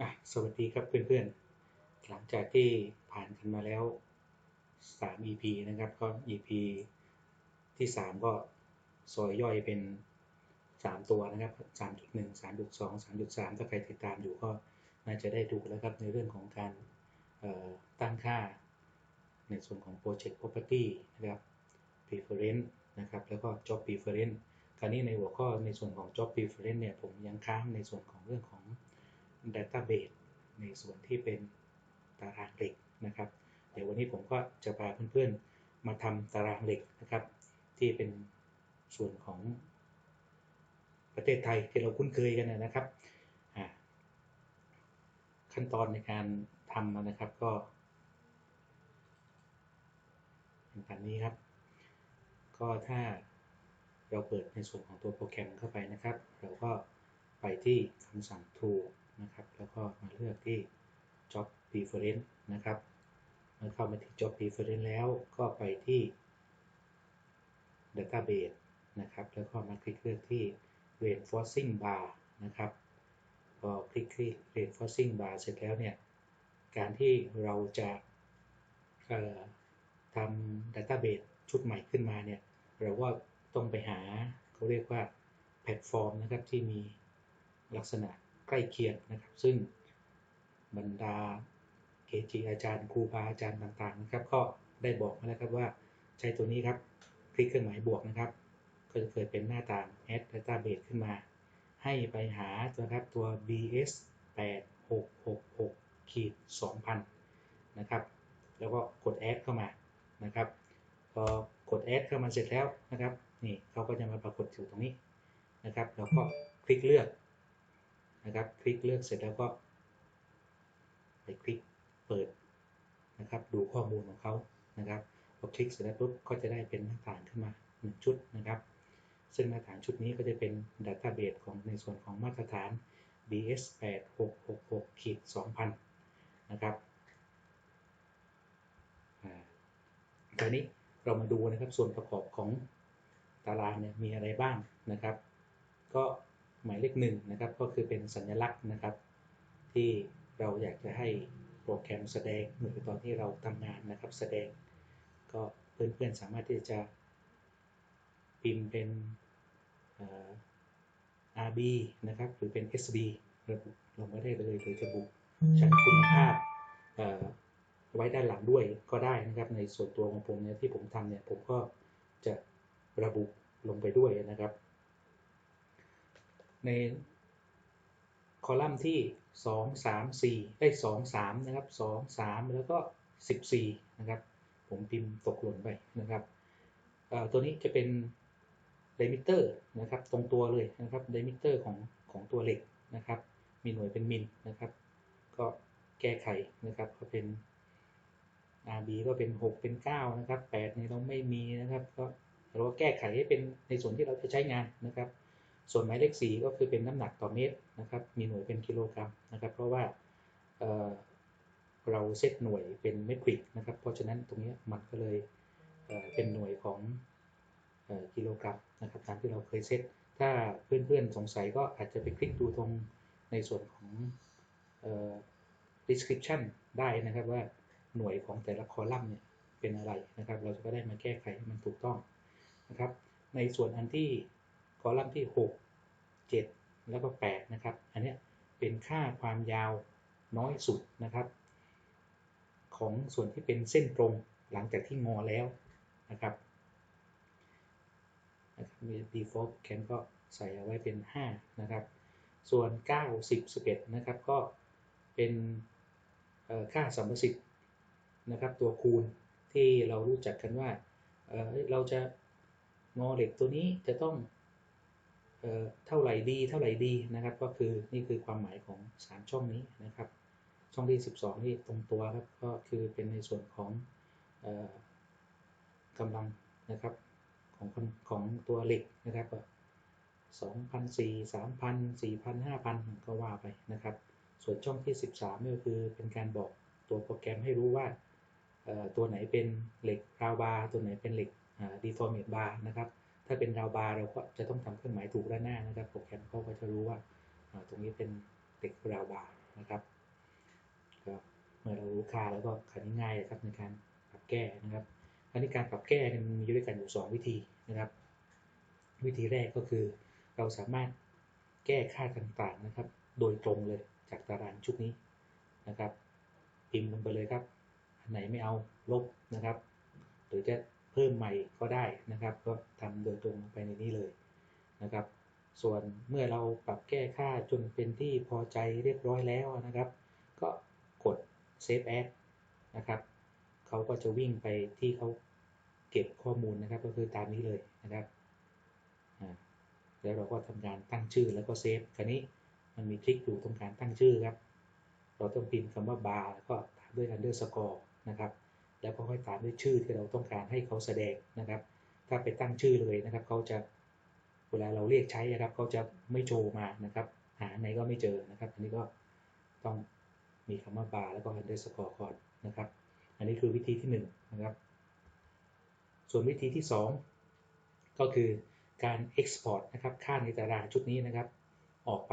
อะสวัสดีครับเพื่อนๆ หลังจากที่ผ่านกันมาแล้ว 3 EP นะครับ ก็ EP ที่ 3 ก็ซอยย่อยเป็น 3 ตัวนะครับ 3.1 3.2 3.3 ถ้าใครติดตามอยู่ก็น่าจะได้ดูแล้วครับในเรื่องของการตั้งค่า ในส่วนของ Project Property นะครับ Preference นะครับ แล้วก็ Job Preference คราวนี้ในหัวข้อในส่วนของ Job Preference เนี่ยผมยังค้างในส่วนของเรื่องของ Database ในส่วนที่เป็นตารางเหล็กนะครับ เดี๋ยววันนี้ผมก็จะพาเพื่อนๆ มาทำตารางเหล็กนะครับ ที่เป็นส่วนของประเทศไทยที่เราคุ้นเคยกันนะครับ ขั้นตอนในการทำนะครับก็เป็นแบบนี้ครับ ก็ถ้าเราเปิดในส่วนของตัวโปรแกรมเข้าไปนะครับ เราก็ไปที่คำสั่ง tool นะครับ แล้วก็มาเลือกที่ job preference นะครับเมื่อเข้ามาที่ job preference แล้วก็ไปที่ database นะครับ แล้วก็มาคลิกเลือกที่ reinforcing bar นะครับพอคลิกที่ reinforcing bar เสร็จแล้วเนี่ย การที่เราจะทำ database ชุดใหม่ขึ้นมาเนี่ย เราก็ต้องไปหาเขาเรียกว่าแพลตฟอร์มนะครับที่มีลักษณะ ใกล้เคียงนะครับ ซึ่งบรรดาเกจิอาจารย์ครูบาอาจารย์ต่างๆนะครับ ก็ได้บอกมาแล้วครับว่าใช้ตัวนี้ครับ คลิกเครื่องหมายบวกนะครับ ก็จะเกิดเป็นหน้าต่าง add database ขึ้นมา ให้ไปหาตัวครับตัว bs 8666ขีด2000นะครับ แล้วก็กด add เข้ามานะครับพอกด add เข้ามาเสร็จแล้วนะครับ นี่เขาก็จะมาปรากฏอยู่ตรงนี้นะครับ แล้วก็คลิกเลือก นะครับ คลิกเลือกเสร็จแล้วก็ ไปคลิกเปิดนะครับ ดูข้อมูลของเขานะครับพอคลิกเสร็จแล้วปุ๊บก็จะได้เป็นหน้าต่างขึ้นมา1ชุดนะครับ ซึ่งหน้าต่างชุดนี้ก็จะเป็น Database ของในส่วนของมาตรฐาน BS 8666ขีด2000 นะครับคราวนี้เรามาดูนะครับส่วนประกอบของตารางเนี่ยมีอะไรบ้างนะครับ ก็ หมายเลขหนึ่งนะครับ ก็คือเป็นสัญลักษณ์นะครับ ที่เราอยากจะให้โปรแกรมแสดงหรือตอนที่เราทำงานนะครับ แสดงก็เพื่อนๆสามารถที่จะพิมพ์เป็น RB นะครับ หรือเป็น SB ระบุลงไว้ได้เลยหรือจะบุชั้นคุณภาพไว้ด้านหลังด้วยก็ได้นะครับ ในส่วนตัวของผมเนี่ยที่ผมทำเนี่ยผมก็จะระบุลงไปด้วยนะครับ ในคอลัมน์ที่ 2 3 4ได้2 3นะครับ2 3 แล้วก็ 14 นะครับ ผมพิมพ์ตกหล่นไปนะครับตัวนี้จะเป็นไดมิเตอร์นะครับตรงตัวเลยนะครับไดมิเตอร์ของของตัวเหล็กนะครับ มีหน่วยเป็นมิลนะครับ ก็แก้ไขนะครับก็เป็น RB ก็เป็น 6 เป็น 9 นะครับ8นี่เราไม่มีนะครับ ก็เราแก้ไขให้เป็นในส่วนที่เราจะใช้งานนะครับ ส่วนหมายเลข4ก็คือเป็นน้ำหนักต่อเมตรนะครับ มีหน่วยเป็นกิโลกรัมนะครับ เพราะว่าเเราเซตหน่วยเป็นเมตริกนะครับ เพราะฉะนั้นตรงนี้มันก็เลยเเป็นหน่วยของกิโลกรัมนะครับตามที่เราเคยเซต ถ้าเพื่อนๆสงสัยก็อาจจะไปคลิกดูตรงในส่วนของ description ได้นะครับว่าหน่วยของแต่ละคอลัมน์เนี่ยเป็นอะไรนะครับ เราจะได้มาแก้ไขให้มันถูกต้องนะครับ ในส่วนอันที่ อลัมน์ที่ 6 7 แล้วก็ 8 นะครับ อันนี้เป็นค่าความยาวน้อยสุดนะครับ ของส่วนที่เป็นเส้นตรงหลังจากที่งอแล้วนะครับมี default แคนก็ใส่เอาไว้เป็น 5 นะครับ ส่วน 9 10 11 นะครับ ก็เป็นค่าสัมประสิทธิ์นะครับ ตัวคูณที่เรารู้จักกันว่าเเราจะงอเหล็กตัวนี้จะต้อง เท่าไหร่ดีเท่าไหร่ดีนะครับ ก็คือนี่คือความหมายของ 3 ช่องนี้นะครับ ช่องที่ 12 นี่ตรงตัวครับก็คือเป็นในส่วนของกำลังนะครับของของตัวเหล็กนะครับสองพันสี่สามพันสี่พันห้าพันก็ว่าไปนะครับ ส่วนช่องที่ 13นี่ก็คือเป็นการบอกตัวโปรแกรมให้รู้ว่าตัวไหนเป็นเหล็กราวบาร์ตัวไหนเป็นเหล็กดีฟอร์เมตบาร์นะครับ ถ้าเป็นราวบาร์เราก็จะต้องทำเครื่องหมายถูกด้านหน้านะครับ โปรแกรมเขาก็จะรู้ว่าตรงนี้เป็นเหล็กราวบาร์นะครับก็เมื่อเรารู้ค่าแล้วก็คราวนี้ง่ายเลยครับในการปรับแก้นะครับคราวนี้การปรับแก่มันมีด้วยกันอยู่สองวิธีนะครับ วิธีแรกก็คือ เราสามารถแก้ค่าต่างๆนะครับ โดยตรงเลยจากตารางชุดนี้นะครับ พิมพ์ลงไปเลยครับอันไหนไม่เอาลบนะครับ หรือจะ เพิ่มใหม่ก็ได้นะครับ ก็ทำโดยตรงไปในนี้เลยนะครับ ส่วนเมื่อเราปรับแก้ค่าจนเป็นที่พอใจเรียบร้อยแล้วนะครับ ก็กด Save As นะครับเขาก็จะวิ่งไปที่เขาเก็บข้อมูลนะครับ ก็คือตามนี้เลยนะครับแล้วเราก็ทำการตั้งชื่อแล้วก็เซฟคราวนี้มันมีคลิกอยู่ตรงการตั้งชื่อครับ เราต้องพิมพ์คำว่า bar แล้วก็ตามด้วย underscore นะครับ แล้วก็ค่อยตามด้วยชื่อที่เราต้องการให้เขาแสดงนะครับ ถ้าไปตั้งชื่อเลยนะครับเขาจะเวลาเราเรียกใช้นะครับเขาจะไม่โชว์มานะครับ หาไหนก็ไม่เจอนะครับ อันนี้ก็ต้องมีคำว่า bar แล้วก็ underscore ก่อนนะครับ อันนี้คือวิธีที่1นงนะครับ ส่วนวิธีที่ 2 ก็คือการ export นะครับค่าในตารางชุดนี้นะครับ ออกไป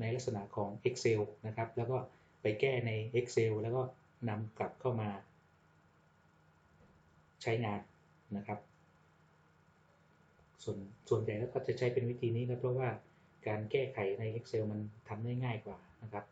ในลักษณะของ Excel นะครับ แล้วก็ไปแก้ใน Excel แล้วก็นำกลับเข้ามา ใช้งานนะครับ ส่วนส่วนใหญ่แล้วก็จะใช้เป็นวิธีนี้ครับเพราะว่าการแก้ไขใน Excel มันทำได้ง่ายกว่านะครับ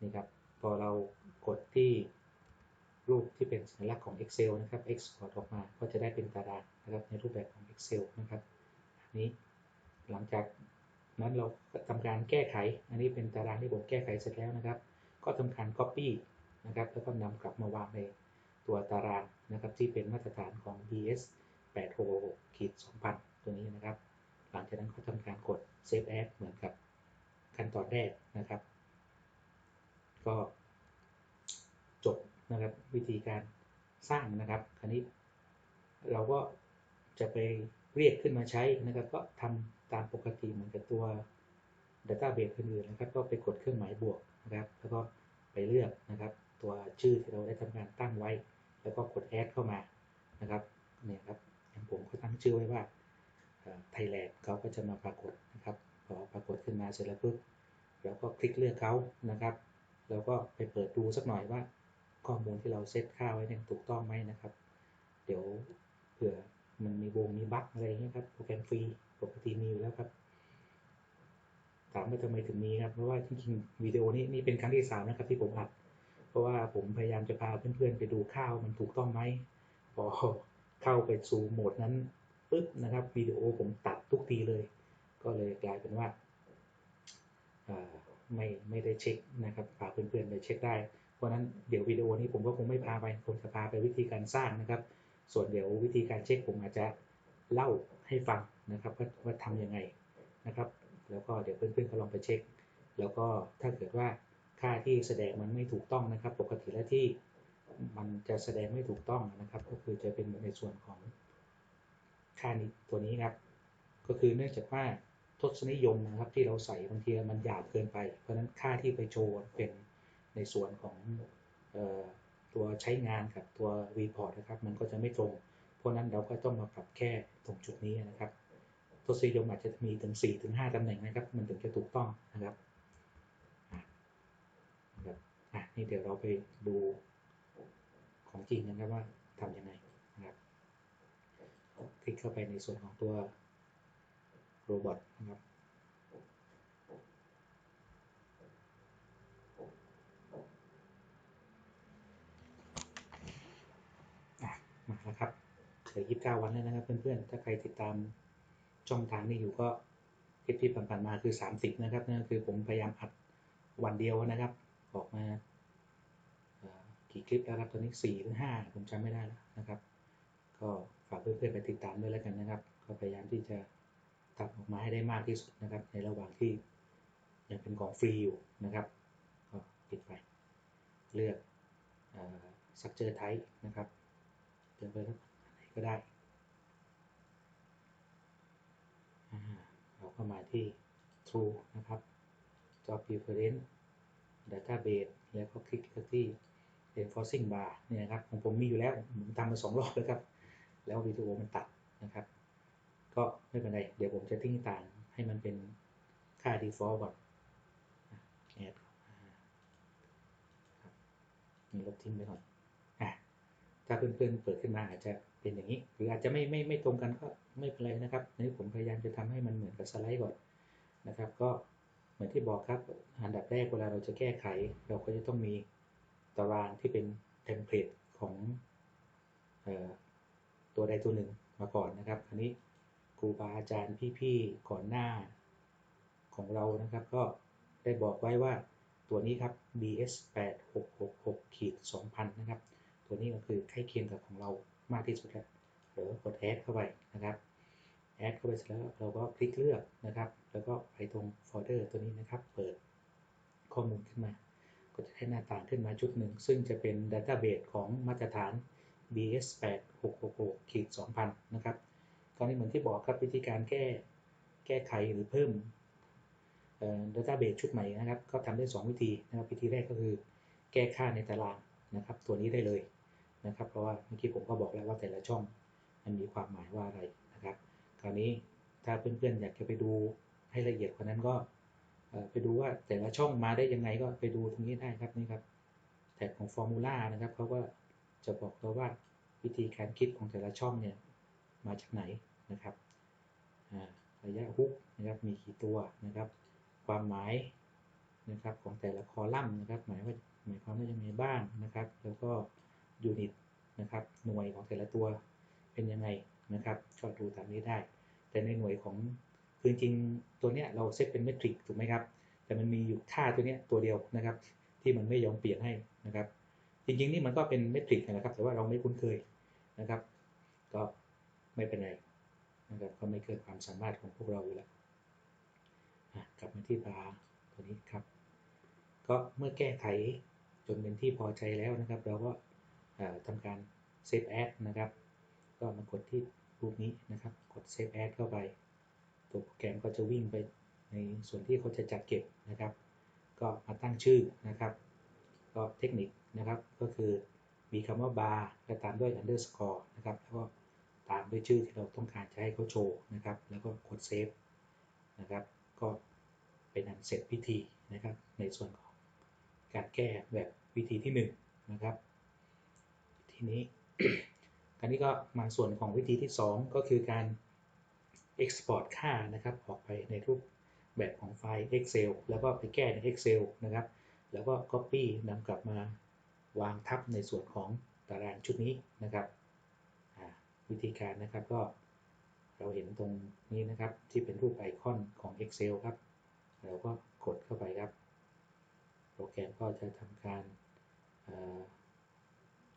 นี่ครับ พอเรากดที่รูปที่เป็นสัญลักษณ์ของ Excel นะครับ Export ออกมาก็จะได้เป็นตารางนะครับในรูปแบบของ Excel นะครับนนี้หลังจากนั้นเราทำการแก้ไข อันนี้เป็นตารางที่ผมแก้ไขเสร็จแล้วนะครับ ก็ทำการ Copy นะครับ แล้วก็นำกลับมาวางในตัวตาราง นะครับที่เป็นมาตรฐานของ BS 866ขีด2000 ตัวนี้นะครับ หลังจากนั้นก็ทำการกด Save As เหมือนกับขั้นตอนแรกนะครับ ก็จบนะครับวิธีการสร้างนะครับ คราวนี้เราก็จะไปเรียกขึ้นมาใช้นะครับ ก็ทำตามปกติเหมือนกับตัว Database อื่นๆนะครับ ก็ไปกดเครื่องหมายบวกนะครับ แล้วก็ไปเลือกนะครับ ตัวชื่อที่เราได้ทำการตั้งไว้ แล้วก็กด add เข้ามานะครับเนี่ยครับอย่างผมก็ตั้งชื่อไว้ว่าไทยแลนด์เขาก็จะมาปรากฏนะครับพอปรากฏขึ้นมาเสร็จแล้วปุ๊บเราก็คลิกเลือกเขานะครับแล้วก็ไปเปิดดูสักหน่อยว่า ข้อมูลที่เราเซตค่าไว้เนี่ยถูกต้องไหมนะครับ เดี๋ยวเผื่อมันมีวงมีบั๊กอะไรเงี้ยครับโปรแกรมฟรีปกติมีอยู่แล้วครับถามว่าทำไมถึงมีครับเพราะว่าจริงๆวิดีโอนี้นี่เป็นครั้งที่สามนะครับที่ผมอัด เพราะว่าผมพยายามจะพาเพื่อนๆไปดูข้าวมันถูกต้องไหมพอเข้าไปสู่โหมดนั้นปุ๊บนะครับวิดีโอผมตัดทุกทีเลย ก็เลยกลายเป็นว่าไม่ไม่ได้เช็คนะครับพาเพื่อนๆไปเช็คได้ เพราะนั้นเดี๋ยววิดีโอนี้ผมก็คงไม่พาไปผมจะพาไปวิธีการสร้างนะครับ ส่วนเดี๋ยววิธีการเช็คผมอาจจะเล่าให้ฟังนะครับว่าว่าทำยังไงนะครับ แล้วก็เดี๋ยวเพื่อนๆเขาลองไปเช็ค แล้วก็ถ้าเกิดว่า ค่าที่แสดงมันไม่ถูกต้องนะครับ ปกติแล้วที่มันจะแสดงไม่ถูกต้องนะครับ ก็คือจะเป็นในส่วนของค่านี้ตัวนี้ครับ ก็คือเนื่องจากว่าทศนิยมนะครับที่เราใส่บางทีมันหยาบเกินไป เพราะฉะนั้นค่าที่ไปโชว์เป็นในส่วนของตัวใช้งานกับตัว report นะครับ มันก็จะไม่ตรง เพราะนั้นเราก็ต้องมาปรับแค่ตรงจุดนี้นะครับทศนิยมอาจจะมีถึง4ถึง5ตำแหน่งนะครับ มันถึงจะถูกต้องนะครับ อะนี่เดี๋ยวเราไปดูของจริงกันครับว่าทำยังไงนะครับ คลิกเข้าไปในส่วนของตัวโรบอทนะครับมาแล้วครับเหลือ 29 วันแล้วนะครับ เพื่อนๆ ถ้าใครติดตามช่องทางนี้อยู่ก็คลิปที่ผ่านๆมาคือ 30 นะครับนั่นคือผมพยายามอัดวันเดียวนะครับ ออกมากี่คลิปแล้วครับตอนนี้4หรือ5ผมจำไม่ได้แล้วนะครับ ก็ฝากเพื่อนๆไปติดตามด้วยแล้วกันนะครับ ก็พยายามที่จะทำออกมาให้ได้มากที่สุดนะครับ ในระหว่างที่ยังเป็นของฟรีอยู่นะครับ ก็ปิดไปเลือกสักเจอไทป์นะครับเลือกไปแล้วไหนก็ได้เราก็มาที่ True นะครับ Job Preference Database แล้วก็คลิกที่ Reinforcing Bar เนี่ยครับของผมมีอยู่แล้วผมทำมาสองรอบแล้วครับ แล้ววิดีโอมันตัดนะครับ ก็ไม่เป็นไร เดี๋ยวผมจะทิ้งต่างให้มันเป็นค่า default ก่อนแอดมีลบทิ้งไปก่อนอะถ้าเพื่อนๆเปิดขึ้นมาอาจจะเป็นอย่างนี้ หรืออาจจะไม่ไม่ไม่ตรงกันก็ไม่เป็นไรนะครับอันนี้ผมพยายามจะทำให้มันเหมือนกับสไลด์ก่อนนะครับ ก็ เหมือนที่บอกครับ อันดับแรกเวลาเราจะแก้ไข เราก็จะต้องมีตารางที่เป็นเทมเพลตของออตัวใดตัวหนึ่งมาก่อนนะครับอันนี้ครูบาอาจารย์พี่ๆก่อนหน้าของเรานะครับ ก็ได้บอกไว้ว่าตัวนี้ครับ BS 8 6 6 6ขีด2,000 นะครับ ตัวนี้ก็คือใกล้เคียงกับของเรามากที่สุดแล้วเดี๋ยวกดแอดเข้าไปนะครับแอดเข้าไปเสร็จแล้วเราก็คลิกเลือกนะครับ แล้วก็ไปตรงโฟลเดอร์ตัวนี้นะครับ เปิดข้อมูลขึ้นมา ก็จะได้หน้าต่างขึ้นมาชุดหนึ่ง ซึ่งจะเป็น Database ของมาตรฐาน BS 8 6 6 6ขีด2,000 นะครับคราวนี้เหมือนที่บอกครับวิธีการแก้แก้ไขหรือเพิ่มเอ่อ Database ชุดใหม่นะครับ ก็ทำได้ 2 วิธีนะครับ วิธีแรกก็คือแก้ค่าในตารางนะครับ ตัวนี้ได้เลยนะครับ เพราะว่าเมื่อกี้ผมก็บอกแล้วว่าแต่ละช่องมันมีความหมายว่าอะไรนะครับ คราวนี้ถ้าเพื่อนๆอยากจะไปดู ให้ละเอียดกว่านั้นก็ไปดูว่าแต่ละช่องมาได้ยังไงก็ไปดูตรงนี้ได้ครับนี่ครับแท็กของฟอร์มูลานะครับเขาก็จะบอกเราว่าวิธีการคิดของแต่ละช่องเนี่ยมาจากไหนนะครับระยะฮุกนะครับมีกี่ตัวนะครับ ความหมายนะครับของแต่ละคอลัมน์นะครับ หมายว่าหมายความว่ายังไงบ้างนะครับ แล้วก็ยูนิตนะครับหน่วยของแต่ละตัวเป็นยังไงนะครับก็ดูตามนี้ได้ แต่ในหน่วยของ คือจริงตัวเนี้ยเราเซตเป็นเมทริกถูกไหมครับ แต่มันมีอยู่ค่าตัวเนี้ยตัวเดียวนะครับ ที่มันไม่ยอมเปลี่ยนให้นะครับ จริงๆนี่มันก็เป็นเมทริกนะครับ แต่ว่าเราไม่คุ้นเคยนะครับ ก็ไม่เป็นไรนะครับก็ไม่เกินความสามารถของพวกเราอยู่แล้วกลับมาที่บาร์ตัวนี้ครับ ก็เมื่อแก้ไขจนเป็นที่พอใจแล้วนะครับ เราก็ทำการเซฟแอดนะครับ ก็มากดที่รูปนี้นะครับ กด Save As เข้าไป ตัวโปรแกรมก็จะวิ่งไปในส่วนที่เขาจะจัดเก็บนะครับ ก็มาตั้งชื่อนะครับ ก็เทคนิคนะครับก็คือมีคำว่า bar แล้วตามด้วย underscore นะครับแล้วก็ตามด้วยชื่อที่เราต้องการจะให้เขาโชว์นะครับ แล้วก็กด Save นะครับก็เป็นอันเสร็จพิธีนะครับ ในส่วนของการแก้แบบวิธีที่1นะครับทีนี้ คราวนี้ก็มาส่วนของวิธีที่ 2 ก็คือการ export ค่านะครับออกไปในรูปแบบของไฟล์ Excel แล้วก็ไปแก้ใน Excel นะครับ แล้วก็ Copy นำกลับมาวางทับในส่วนของตารางชุดนี้นะครับ วิธีการนะครับก็เราเห็นตรงนี้นะครับที่เป็นรูปไอคอนของ Excel ครับ เราก็กดเข้าไปครับ โปรแกรมก็จะทำการเอ่อ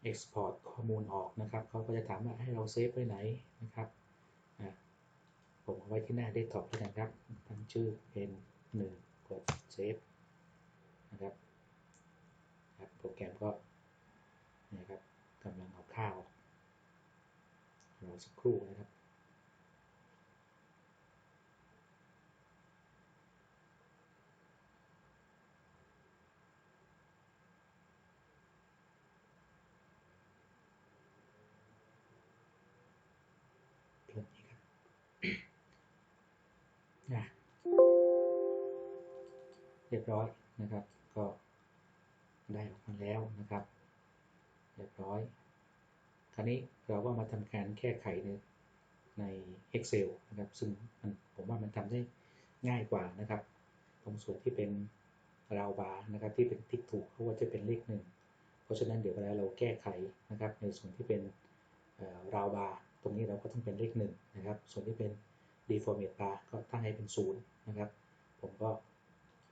export ข้อมูลออกนะครับเขาก็จะถามว่าให้เราเซฟไว้ไหนนะครับ ผมเอาไว้ที่หน้า desktop แล้วกันครับ ตั้งชื่อเป็นหนึ่งกดเซฟนะครับครับ โปรแกรมก็นะครับกำลังเอาข้าวรอสักครู่นะครับ เรียบร้อยนะครับ ก็ได้ออกมาแล้วนะครับ เรียบร้อย คราวนี้เราก็มาทำการแก้ไขในใน Excel นะครับ ซึ่งมันผมว่ามันทำได้ง่ายกว่านะครับ ตรงส่วนที่เป็นราวบาร์นะครับ ที่เป็นทิกถูกเขาะว่าจะเป็นเลขหนึ่งเพราะฉะนั้นเดี๋ยวเวลาเราแก้ไขนะครับ ในส่วนที่เป็นราวบาร์ตรงนี้เราก็ต้องเป็นเลขหนึ่งนะครับ ส่วนที่เป็น deformate bar ก็ตั้งให้เป็นศูนย์นะครับ ผมก็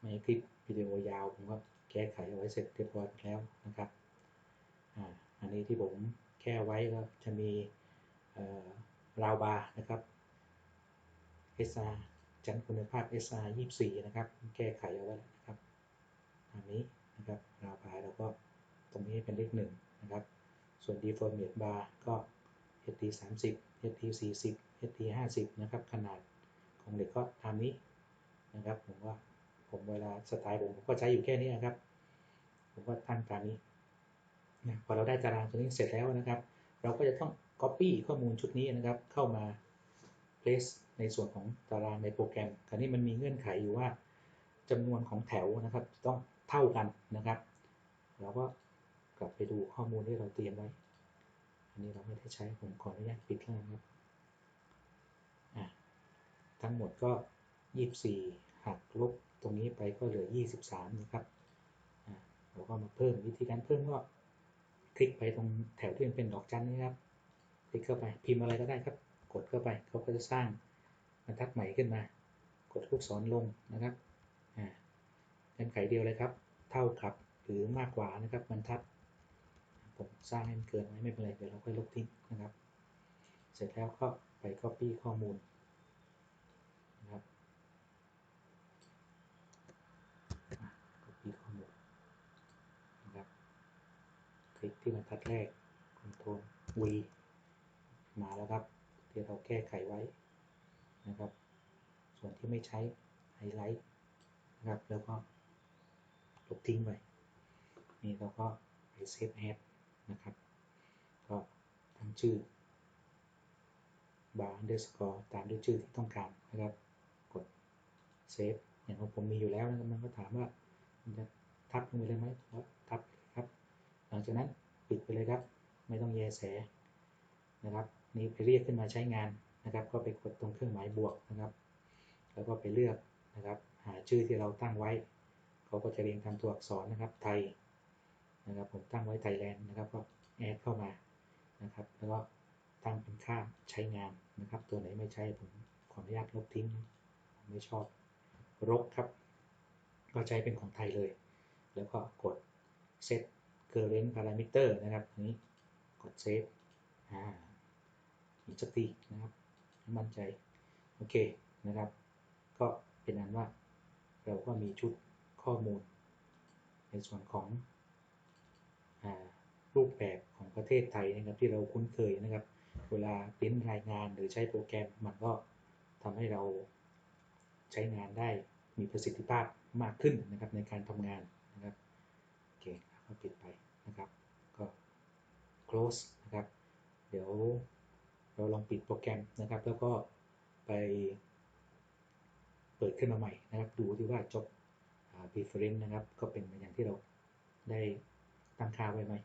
ไม่ให้คลิปวิดีโอยาวผมก็แก้ไขเอาไว้เสร็จเรียบร้อยแล้วนะครับอ่าอันนี้ที่ผมแก้ไว้ก็จะมีราวบาร์นะครับ SR จันคุณภาพ SR 24 นะครับ แก้ไขเอาไว้แล้วนะครับอันนี้นะครับราวบาร์เราก็ตรงนี้เป็นเลขหนึ่งนะครับ ส่วน deformate bar ก็ HD 30 HD 40 HD 50 นะครับ ขนาดของเหล็กก็ตามนี้นะครับ ผมว่า ผมเวลาสไตล์ผมก็ใช้อยู่แค่นี้นะครับ ผมก็ตั้งตามนี้นะพอเราได้ตารางตัวนี้เสร็จแล้วนะครับ เราก็จะต้อง Copy ข้อมูลชุดนี้นะครับ เข้ามา place ในส่วนของตารางในโปรแกรม คราวนี้มันมีเงื่อนไขอยู่ว่าจำนวนของแถวนะครับต้องเท่ากันนะครับ เราก็กลับไปดูข้อมูลที่เราเตรียมไว้ อันนี้เราไม่ได้ใช้ผมขออนุญาตปิดแล้วนะครับ ทั้งหมดก็ 24 หักลบ ตรงนี้ไปก็เหลือ 23 นะครับเราก็มาเพิ่มวิธีการเพิ่มก็คลิกไปตรงแถวที่มันเป็นดอกจันนี้ครับ คลิกเข้าไปพิมพ์อะไรก็ได้ครับ กดเข้าไปเขาก็จะสร้างบรรทัดใหม่ขึ้นมา กดลูกศรลงนะครับอ่าเงื่อนไขเดียวเลยครับ เท่ากับหรือมากกว่านะครับบรรทัด ผมสร้างให้มันเกินไว้ไม่เป็นไรเดี๋ยวเราค่อยลบทิ้งนะครับ เสร็จแล้วก็ไป copy ข้อมูลนะครับอะ copy ข้อมูลนะครับ ค ลิกที่บรรทัดแรก Ctrl V มาแล้วครับที่เราแก้ไขไว้นะครับ ส่วนที่ไม่ใช้ไฮไลท์นะครับแล้วก็ลบทิ้งไปนี่เราก็ไปเซฟแอดนะครับ ก็ตั้งชื่อ bar underscore ตามด้วยชื่อที่ต้องการนะครับ กดเซฟอย่างของผมมีอยู่แล้วนะครับมันก็ถามว่ามันจะทับลงไปเลยไหม ลังจากนั้นปิดไปเลยครับ ไม่ต้องแยแสนะครับ นี่ไปเรียกขึ้นมาใช้งานนะครับ ก็ไปกดตรงเครื่องหมายบวกนะครับ แล้วก็ไปเลือกนะครับ หาชื่อที่เราตั้งไว้ เขาก็จะเรียงตามตัวอักษรนะครับ ไทยนะครับ ผมตั้งไว้ไทยแลนด์นะครับ ก็แอดเข้ามานะครับ แล้วก็ตั้งเป็นค่าใช้งานนะครับ ตัวไหนไม่ใช้ผมขออนุญาตลบทิ้งไม่ชอบรกครับ ก็ใช้เป็นของไทยเลย แล้วก็กด set current parameter นะครับนี้กด save อ่าอีกสักทีนะครับมั่นใจ โอเคนะครับ ก็เป็นอันว่าเราก็มีชุดข้อมูล ในส่วนของอารูปแบบของประเทศไทยนะครับที่เราคุ้นเคยนะครับ เวลาพิมพ์รายงานหรือใช้โปรแกรมมันก็ทำให้เราใช้งานได้มีประสิทธิภาพมากขึ้นนะครับในการทำงาน เคก็ปิดไปนะครับ ก็ close นะครับ เดี๋ยวเราลองปิดโปรแกรมนะครับ แล้วก็ไปเปิดขึ้นมาใหม่นะครับ ดูที่ว่าจบ preference นะครับ ก็เป็นอย่างที่เราได้ตั้งค่าไว้ไหม